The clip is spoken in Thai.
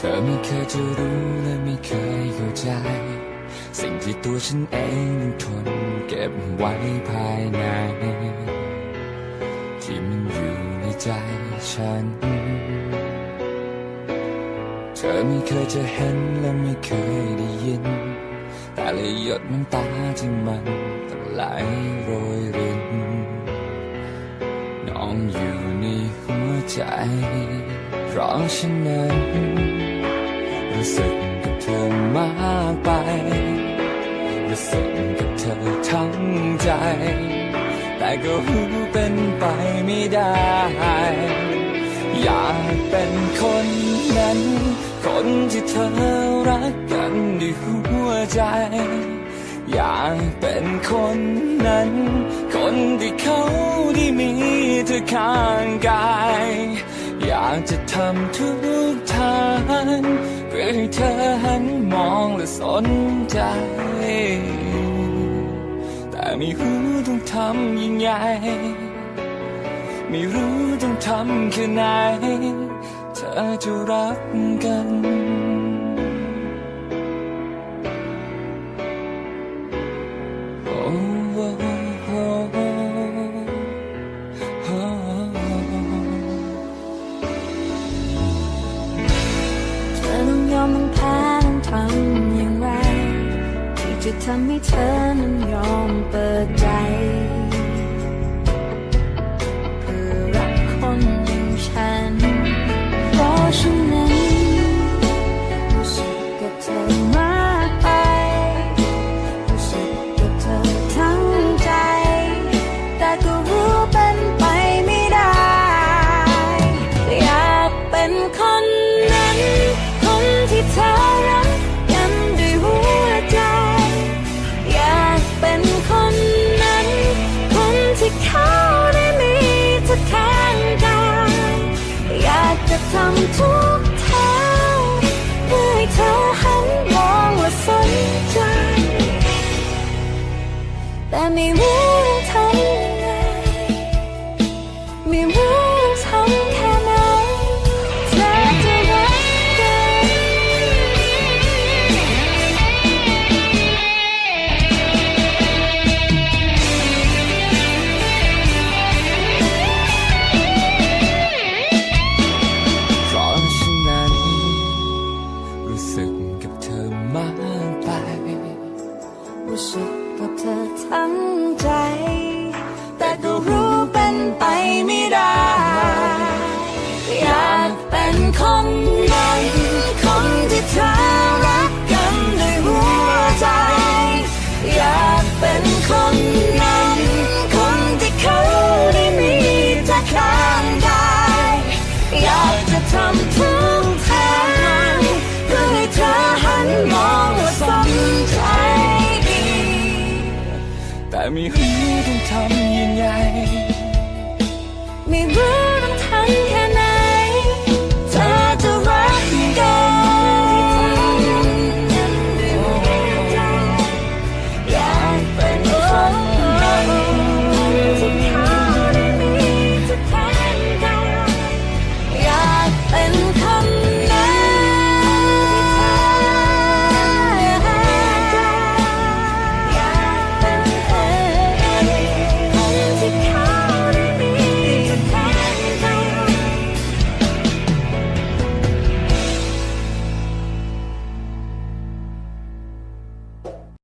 เธอไม่เคยจะรู้และไม่เคยเข้าใจ สิ่งที่ตัวฉันเองนั้นทนเก็บไว้ภายใน ที่มันอยู่ในใจฉัน เธอไม่เคยจะเห็นและไม่เคยได้ยิน แต่ละหยดน้ำตาที่มันต้องไหลโรยรินน้องอยู่ในหัว ใจ เพราะฉะนั้น รู้สึกกับเธอมากไป รู้สึกกับเธอทั้งใจ แต่ก็รู้เป็นไปไม่ได้ อยากเป็นคนนั้น คนที่เธอรักกันด้วยหัวใจ อยากเป็นคนนั้น คนที่เขาได้มีเธอข้างกาย อยากจะทำทุกทางเพื่อให้เธอหันมองและสนใจ แต่ไม่รู้ต้องทำยังไง ไม่รู้ต้องทำแค่ไหน เธอจะรักกัน ที่ทำให้เธอนั้นยอมเปิดใจ จะทำทุกทางเพื่อให้เธอหันมองและสนใจ แต่ไม่รู้ ทั้งใจ แต่ก็รู้เป็นไปไม่ได้ อยากเป็นคนนั้น คนที่เธอรักกันด้วยหัวใจ อยากเป็นคนนั้น คนที่เขาได้มีเธอข้างกายอยากจะทำ ม่รู้ต้องทำยังไง